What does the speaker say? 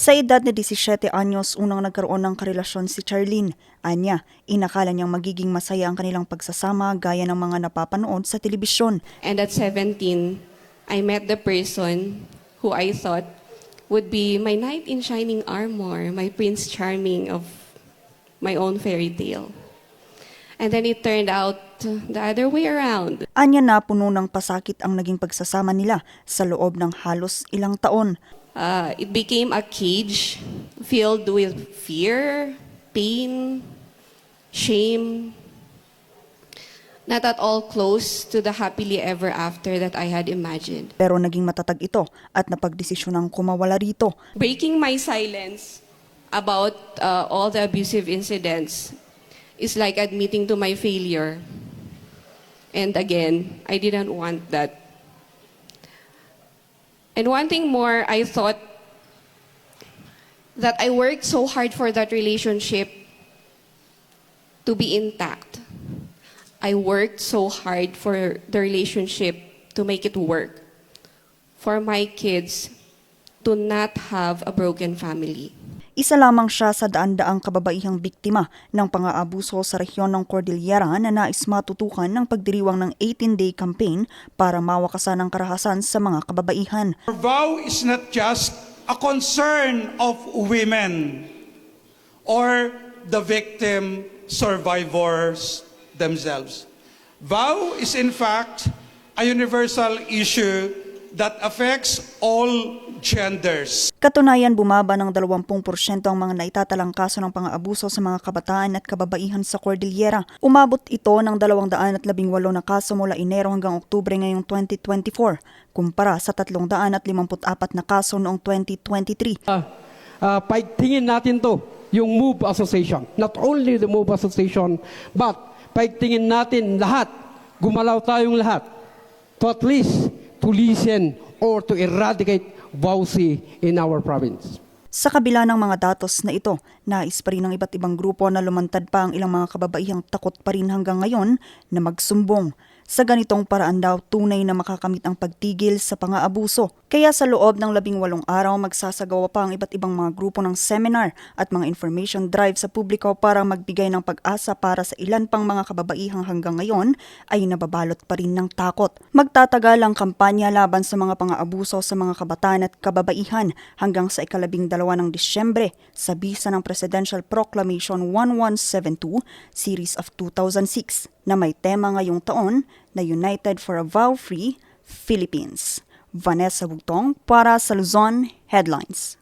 Sa edad na 17 anyos, unang nagkaroon ng karelasyon si Charlene. Anya, inakala niyang magiging masaya ang kanilang pagsasama gaya ng mga napapanood sa telebisyon. And at 17, I met the person who I thought would be my knight in shining armor, my prince charming of my own fairy tale. And then it turned out the other way around. Anya na puno ng pasakit ang naging pagsasama nila sa loob ng halos ilang taon. Uh, it became a cage filled with fear, pain, shame, not at all close to the happily ever after that I had imagined. Pero naging matatag ito at napagdesisyonang kumawala rito. Breaking my silence about uh, all the abusive incidents is like admitting to my failure. And again, I didn't want that. And one thing more, I thought that I worked so hard for that relationship to be intact. I worked so hard for the relationship to make it work. For my kids to not have a broken family. Isa lamang siya sa daan-daang kababaihang biktima ng pang-aabuso sa rehiyon ng Cordillera na nais matutukan ng pagdiriwang ng 18-day campaign para mawakasan ang karahasan sa mga kababaihan. Our is not just a concern of women or the victim survivors themselves. Vow is in fact a universal issue that affects all genders. Katunayan, bumaba ng 20% ang mga naitatalang kaso ng pang-aabuso sa mga kabataan at kababaihan sa Cordillera. Umabot ito ng 218 na kaso mula Enero hanggang Oktubre ngayong 2024, kumpara sa 354 na kaso noong 2023. uh, uh, paigtingin natin to, yung MOVE Association. Not only the MOVE Association, but paigtingin natin lahat, gumalaw tayong lahat, to at least to listen or to eradicate VAUSI in our province. Sa kabila ng mga datos na ito, nais pa rin ng iba't ibang grupo na lumantad pa ang ilang mga kababaihang takot pa rin hanggang ngayon na magsumbong. Sa ganitong paraan daw, tunay na makakamit ang pagtigil sa pang-aabuso. Kaya sa loob ng labing walong araw, magsasagawa pa ang iba't ibang mga grupo ng seminar at mga information drive sa publiko para magbigay ng pag-asa para sa ilan pang mga kababaihang hanggang ngayon ay nababalot pa rin ng takot. Magtatagal ang kampanya laban sa mga pang-aabuso sa mga kabataan at kababaihan hanggang sa ikalabing dalawa ng Disyembre sa bisa ng Presidential Proclamation 1172 Series of 2006 na may tema ngayong taon na United for a Vow-Free Philippines. Vanessa Bugtong para sa Luzon Headlines.